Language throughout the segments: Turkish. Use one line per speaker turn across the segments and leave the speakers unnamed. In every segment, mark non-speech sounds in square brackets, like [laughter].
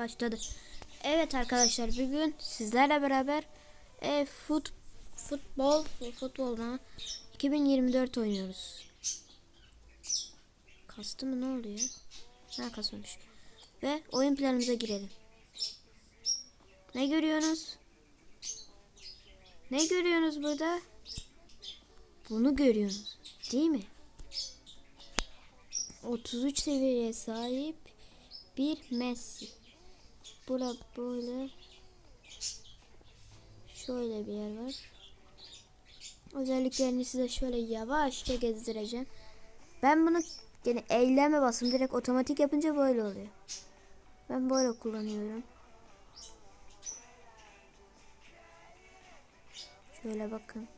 Başladı. Evet arkadaşlar bugün sizlerle beraber e, fut, futbol futbol mu? 2024 oynuyoruz. Kastı mı ne oluyor? Ha kasmamış. Ve oyun planımıza girelim. Ne görüyorsunuz? Ne görüyorsunuz burada? Bunu görüyorsunuz. Değil mi? 33 seviyeye sahip bir Messi. Bura böyle şöyle bir yer var. Özelliklerini size şöyle yavaşça gezdireceğim. Ben bunu yani eyleme basım direkt otomatik yapınca böyle oluyor. Ben böyle kullanıyorum. Şöyle bakın.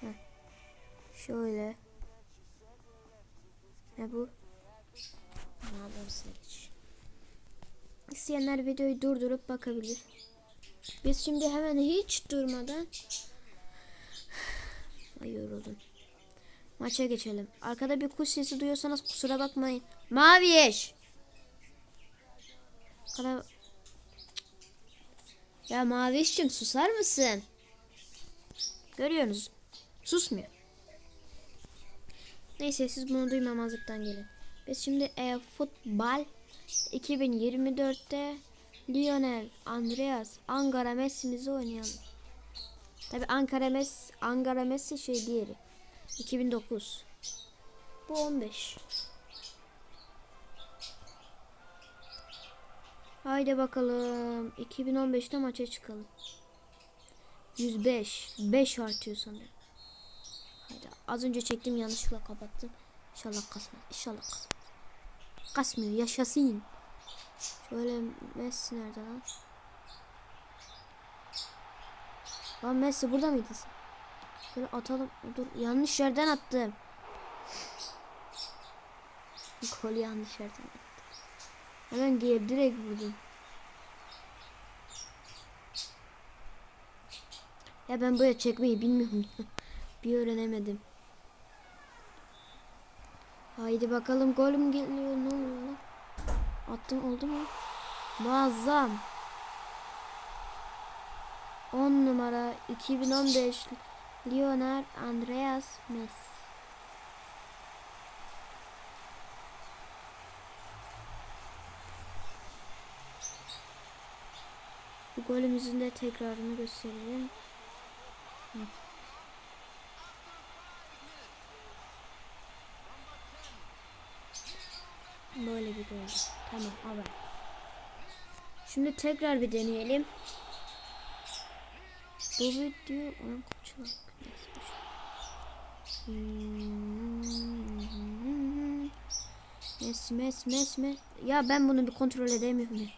Heh. Şöyle. Ne bu? Anadolu Seliç. İsteyenler videoyu durdurup bakabilir. Biz şimdi hemen hiç durmadan Ay yoruldum. Maça geçelim. Arkada bir kuş sesi duyuyorsanız kusura bakmayın. Mavi yeş. Kana... Ya Maviş'cim susar mısın? Görüyorsunuz. Susmuyor. Neyse siz bunu duymamazlıktan gelin. Biz şimdi e, futbol 2024'te Lionel, Andreas, Ankara Messi'mizi oynayalım. Tabi Ankara Messi, Ankara Messi şey diğeri. 2009. Bu 15. Haydi bakalım. 2015'te maça çıkalım. 105. 5 artıyor sanırım. Haydi. Az önce çektim yanlışlıkla kapattım. İnşallah kasmaz. İnşallah kasmaz. Kasmıyor. Yaşasın. Şöyle Messi nerede lan? Lan Messi burada mıydı? Şöyle atalım. Dur yanlış yerden attım. Golü yanlış yerden attım. Hemen geri direkt vurdum. Ya ben böyle çekmeyi bilmiyorum. [laughs] Bir öğrenemedim. Haydi bakalım gol mü geliyor ne oluyor lan? Attım oldu mu? Muazzam. 10 numara 2015 Lionel Andreas Messi. Bu golümüzün de tekrarını gösterelim. Hı. Böyle bir gol. Tamam haber. Şimdi tekrar bir deneyelim. Bu video on kaçak. Mes mes mes mes. Ya ben bunu bir kontrol edemiyorum.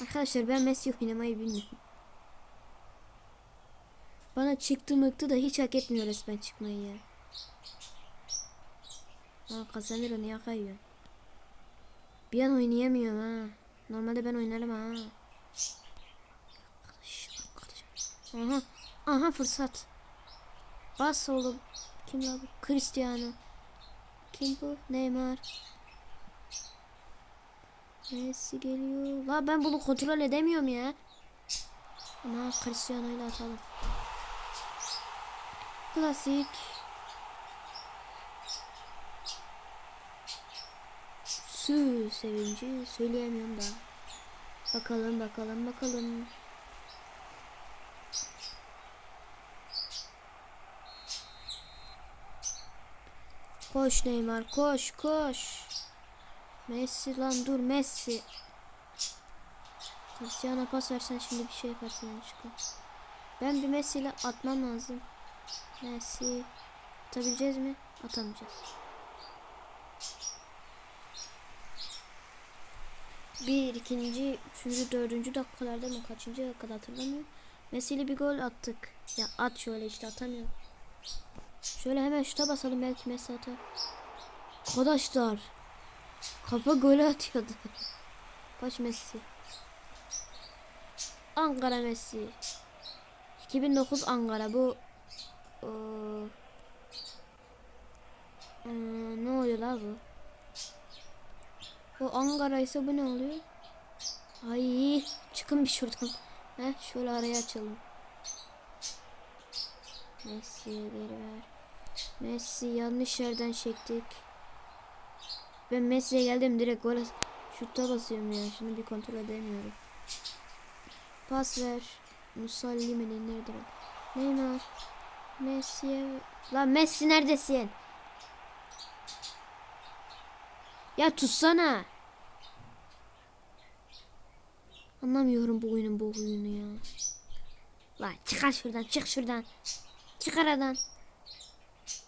Arkadaşlar ben Messi oynamayı bilmiyorum. Bana çıktı mıktı da hiç hak etmiyor resmen çıkmayı ya. Ha kazanır onu ya kayıyor. Bir an oynayamıyorum ha. Normalde ben oynarım ha. Aha. Aha fırsat. Bas oğlum. Kim la bu? Cristiano. Kim bu? Neymar. Messi geliyor. La ben bunu kontrol edemiyorum ya. Ama Cristiano ile atalım. Klasik. Su sevinci söyleyemiyorum da. Bakalım bakalım bakalım. Koş Neymar koş koş. Messi lan dur Messi. Cristiano pas versen şimdi bir şey yaparsın yanlışlıkla. Ben bir Messi ile atmam lazım. Messi. Atabileceğiz mi? Atamayacağız. Bir, ikinci, üçüncü, dördüncü dakikalarda mı? Kaçıncı dakikada hatırlamıyorum. Messi ile bir gol attık. Ya at şöyle işte atamıyorum. Şöyle hemen şuta basalım belki Messi atar. Arkadaşlar. Kafa golü atıyordu. [laughs] Kaç Messi. Ankara Messi. 2009 Ankara bu eee, eee, ne oluyor la bu? O Ankara ise bu ne oluyor? Ay çıkın bir şuradan. Heh, şöyle araya açalım. Messi'ye geri ver. Messi yanlış yerden çektik. Ben Messi'ye geldim direkt gol şuta basıyorum ya. Şunu bir kontrol edemiyorum. Pas ver. Musallime'nin nerede? Neymar. Messi'ye Lan Messi neredesin? Ya tutsana. Anlamıyorum bu oyunun bu oyunu ya. Lan çıkar şuradan çık şuradan. Çık aradan.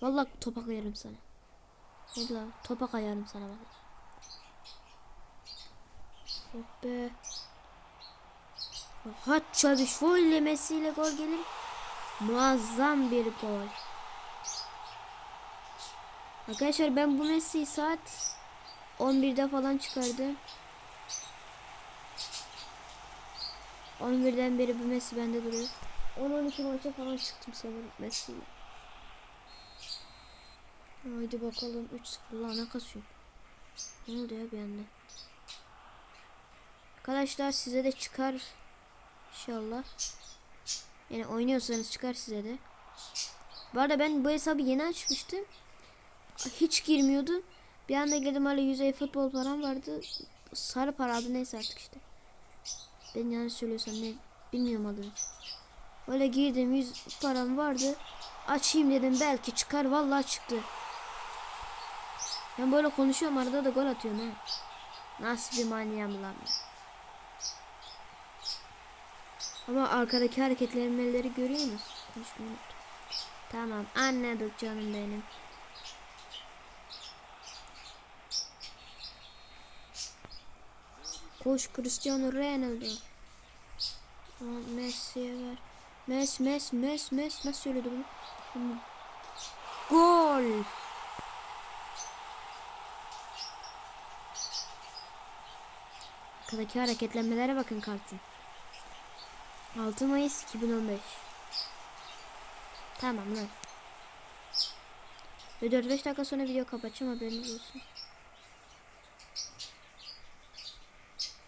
Vallahi topa kayarım sana. Hadi lan topa kayarım sana bak. Oh be. Rahat çalış. İle gol gelir. Muazzam bir gol. Arkadaşlar ben bu Messi'yi saat 11'de falan çıkardım. 11'den beri bu Messi bende duruyor. 10-12 maça falan çıktım sanırım Messi ile. Haydi bakalım 3-0 lan kasıyor. Ne oldu ya bir anda? Arkadaşlar size de çıkar inşallah. Yani oynuyorsanız çıkar size de. Bu arada ben bu hesabı yeni açmıştım. Hiç girmiyordum. Bir anda girdim hala yüzey futbol param vardı. Sarı para adı neyse artık işte. Ben yanlış söylüyorsam ne bilmiyorum adını. Öyle girdim 100 param vardı. Açayım dedim belki çıkar vallahi çıktı. Ben böyle konuşuyorum arada da gol atıyorum ha. Nasıl bir manyağım lan. Ama arkadaki hareketlenmeleri görüyor musun? Tamam anladık canım benim. Koş Cristiano Ronaldo. Messi'ye ver. Mes mes mes mes nasıl söyledi bunu? Gol. Arkadaki hareketlenmelere bakın kartın. 6 Mayıs 2015. Tamam lan. Ve 4-5 dakika sonra video kapatacağım haberiniz olsun.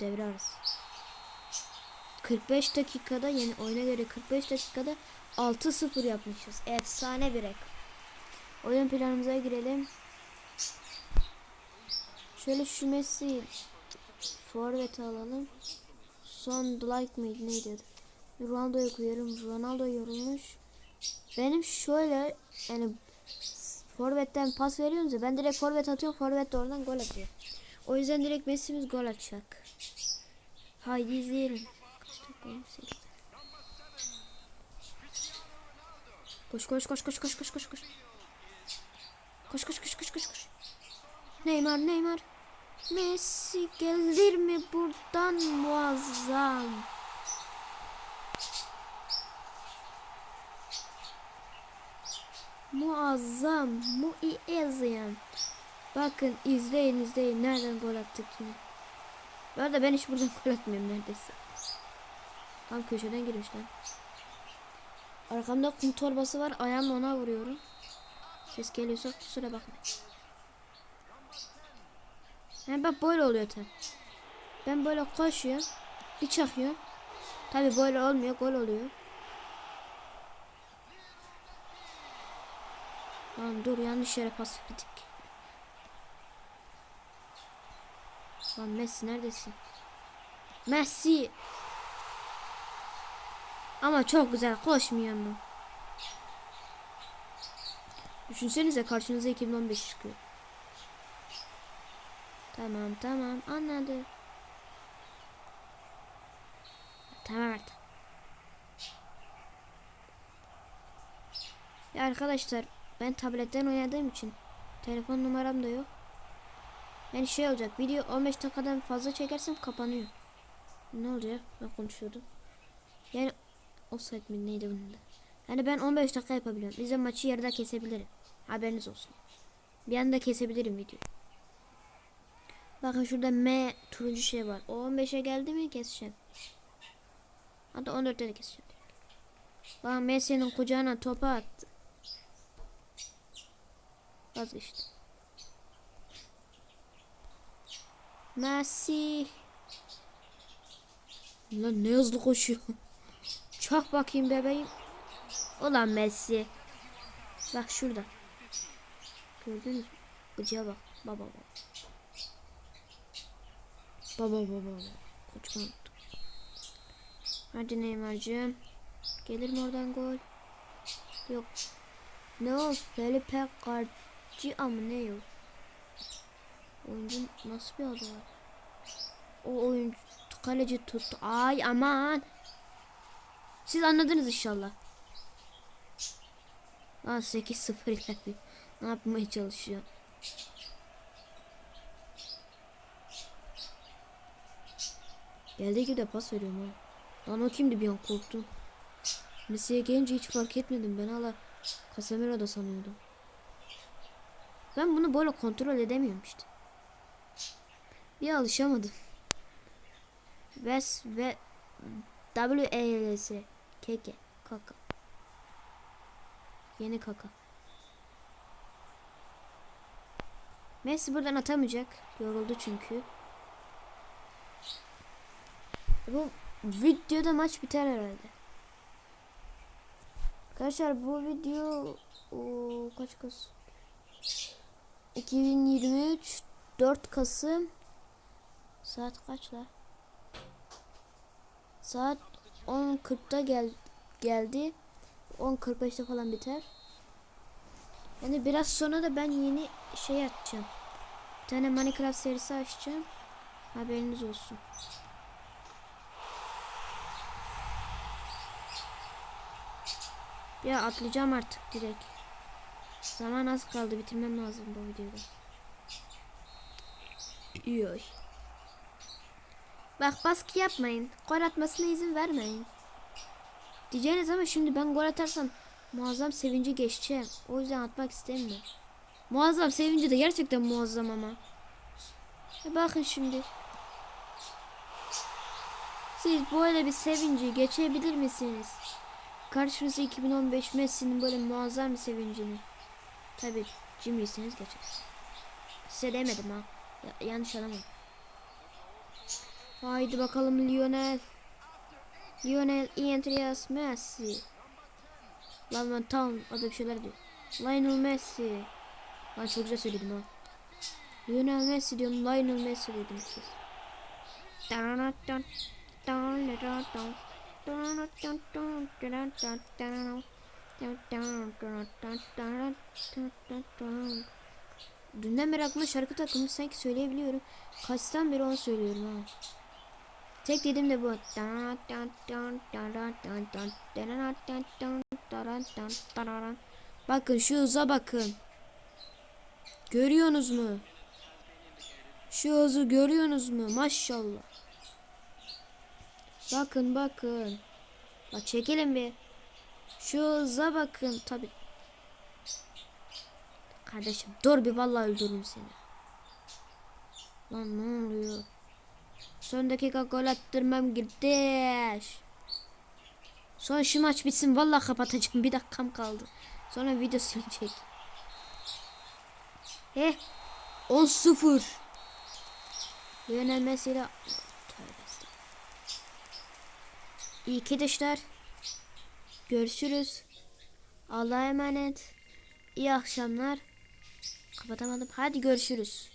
devre arası. 45 dakikada yani oyuna göre 45 dakikada 6-0 yapmışız. Efsane bir rekor. Oyun planımıza girelim. Şöyle şu Messi forvet alalım. Son like mıydı neydi? Ronaldo'yu koyuyorum. Ronaldo yorulmuş. Benim şöyle yani forvetten pas veriyoruz ya ben direkt forvet atıyorum. Forvet de oradan gol atıyor. O yüzden direkt Messi'miz gol atacak. Haydi izleyelim. Koş koş koş koş koş koş koş koş. Koş koş koş koş koş koş. Neymar Neymar. Messi gelir mi buradan muazzam. Muazzam, muizzam. Bakın izleyin izleyin nereden gol attık yine. Bu arada ben hiç buradan [laughs] gol atmıyorum neredeyse. Tam köşeden girmiş lan. Arkamda kum torbası var ayağımla ona vuruyorum. Ses geliyorsa kusura bakmayın. Yani bak böyle oluyor tabi. Ben böyle koşuyorum. Bir çakıyorum. Tabi böyle olmuyor gol oluyor. Lan dur yanlış yere pas verdik. Lan Messi neredesin? Messi. Ama çok güzel koşmuyor mu? Düşünsenize karşınıza 2015 çıkıyor. Tamam tamam anladım. Tamam artık. Ya arkadaşlar ben tabletten oynadığım için telefon numaram da yok. Yani şey olacak. Video 15 dakikadan fazla çekersem kapanıyor. Ne oluyor? Ben konuşuyordum. Yani o saat mi neydi bunun da? Yani ben 15 dakika yapabiliyorum. Bize maçı yarıda kesebilirim. Haberiniz olsun. Bir anda kesebilirim videoyu. Bakın şurada M turuncu şey var. O 15'e geldi mi keseceğim. Hatta 14'te de keseceğim. Bak Messi'nin kucağına topu attı. Vazgeçti. Messi. Lan ne hızlı koşuyor. [laughs] Çak bakayım bebeğim. Ulan Messi. Bak şurada. Gördünüz mü? Gıcığa bak. Baba baba. Baba baba baba. Kocaman. Hadi Neymar'cığım. Gelir mi oradan gol? Yok. Ne o? Felipe Garcia mı ne yok? Oyuncu nasıl bir adı var? O oyuncu kaleci tuttu. Ay aman. Siz anladınız inşallah. Aa 8-0 ilerliyor. Ne yapmaya çalışıyor? Geldiği gibi de pas veriyorum ha. Lan o kimdi bir an korktum. Messi'ye gelince hiç fark etmedim. Ben hala Casemiro'da sanıyordum. Ben bunu böyle kontrol edemiyorum işte. Bir alışamadım. Ves ve W E L S Keke kaka. Yeni kaka. Messi buradan atamayacak. Yoruldu çünkü. Bu videoda maç biter herhalde. Arkadaşlar bu video o, kaç Kasım? 2023 4 Kasım Saat kaç la? Saat 10.40'da gel geldi. 10.45'te falan biter. Yani biraz sonra da ben yeni şey açacağım. Bir tane Minecraft serisi açacağım. Haberiniz olsun. Ya atlayacağım artık direkt. Zaman az kaldı. Bitirmem lazım bu videoyu. Yoy. Bak baskı yapmayın. Gol atmasına izin vermeyin. Diyeceğiniz ama şimdi ben gol atarsam muazzam sevinci geçeceğim. O yüzden atmak istemiyorum. Muazzam sevinci de gerçekten muazzam ama. E bakın şimdi. Siz böyle bir sevinci geçebilir misiniz? Karşınızda 2015 Messi'nin böyle muazzam bir sevincini. Tabi cimriyseniz geçeriz. Size demedim ha. Ya, yanlış anlamayın. Haydi bakalım Lionel. Lionel Andreas Messi. Lan lan tam da bir şeyler diyor. Lionel Messi. Lan çok güzel söyledim ha. Lionel Messi diyorum Lionel Messi dedim siz. Dünden beri aklıma şarkı takılmış sanki söyleyebiliyorum. Kaçtan beri onu söylüyorum ha. Tek dedim de bu. Bakın şu hıza bakın. Görüyorsunuz mu? Şu hızı görüyorsunuz mu? Maşallah. Bakın bakın. Bak çekelim bir. Şu hıza bakın. Tabi. Kardeşim dur bir vallahi öldürürüm seni. Lan ne oluyor? Son dakika gol attırmam kardeş. Son şu maç bitsin vallahi kapatacağım. Bir dakikam kaldı. Sonra video silecek. He. 10-0. Lionel Messi İyi ki dışlar. Görüşürüz. Allah'a emanet. İyi akşamlar. Kapatamadım. Hadi görüşürüz.